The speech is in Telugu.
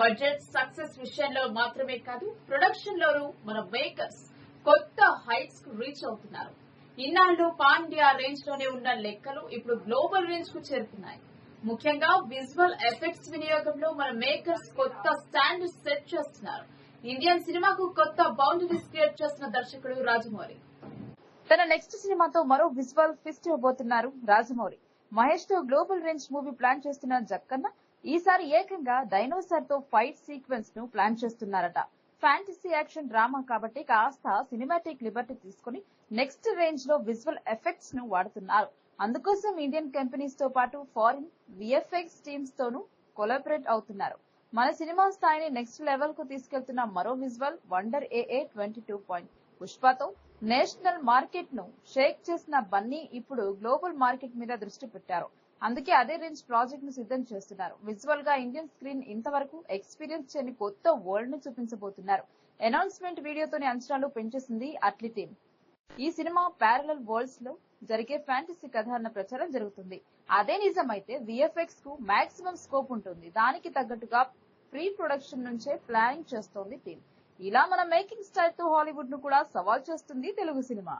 బడ్జెట్ సక్సెస్ విషయంలో మాత్రమే కాదు ప్రొడక్షన్ లోనూ మన మేకర్స్ కొత్త హైట్స్కు రీచ్ అవుతున్నారు. ఇన్నాళ్ళు పాన్ ఇండియా రేంజ్లోనే ఉన్న లెక్కలు ఇప్పుడు గ్లోబల్ రేంజ్కు చేరుతున్నాయి ముఖ్యంగా విజువల్ ఎఫెక్ట్స్ వినియోగంలో మన మేకర్స్ కొత్త స్టాండర్డ్ సెట్ చేస్తున్నారు. ఇండియన్ సినిమాకు కొత్త బౌండరీస్ క్రియేట్ చేస్తున్న దర్శకుడు రాజమౌళి. తన నెక్స్ట్ సినిమాతో మరో విజువల్ ఫిస్ట్ ఇవ్వబోతున్నారు రాజమౌళి. మహేష్తో గ్లోబల్ రేంజ్ మూవీ ప్లాన్ చేస్తున్న జక్కన్న ఈసారి ఏకంగా డైనోసార్తో ఫైట్ సీక్వెన్స్ను ప్లాన్ చేస్తున్నారట. ఫ్యాంటసీ యాక్షన్ డ్రామా కాబట్టి కాస్త సినిమాటిక్ లిబర్టీ తీసుకుని నెక్స్ట్ రేంజ్లో విజువల్ ఎఫెక్ట్స్ను వాడుతున్నారు. అందుకోసం ఇండియన్ కంపెనీస్తో పాటు ఫారిన్ విఎఫ్ఎక్స్ టీమ్స్ తోనూ కొలాబరేట్ అవుతున్నారు. మన సినిమా స్థాయిని నెక్స్ట్ లెవెల్కు తీసుకెళ్తున్న మరో visual wonder AA twenty two point పుష్పతో national మార్కెట్ను షేక్ చేసిన బన్నీ ఇప్పుడు గ్లోబల్ మార్కెట్ మీద దృష్టి పెట్టారు. అందుకే అదే రేంజ్ ప్రాజెక్ట్ను సిద్ధం చేస్తున్నారు. విజువల్గా ఇండియన్ స్క్రీన్ ఇంతవరకు ఎక్స్పీరియన్స్ చేయని కొత్త వరల్డ్ను చూపించబోతున్నారు. అనౌన్స్మెంట్ వీడియోతోని అంచనాలు పెంచేసింది అట్లీ టీమ్. ఈ సినిమా ప్యారలల్ వరల్డ్స్లో జరిగే ఫ్యాంటసీ కథ అన్న ప్రచారం జరుగుతుంది. అదే నిజమైతే విఎఫ్ఎక్స్కు మాక్సిమం స్కోప్ ఉంటుంది. దానికి తగ్గట్టుగా ప్రీ ప్రొడక్షన్ నుంచే ప్లానింగ్ చేస్తోంది టీం ఇలా మన మేకింగ్ స్టైల్తో హాలీవుడ్ను కూడా సవాల్ చేస్తుంది తెలుగు సినిమా.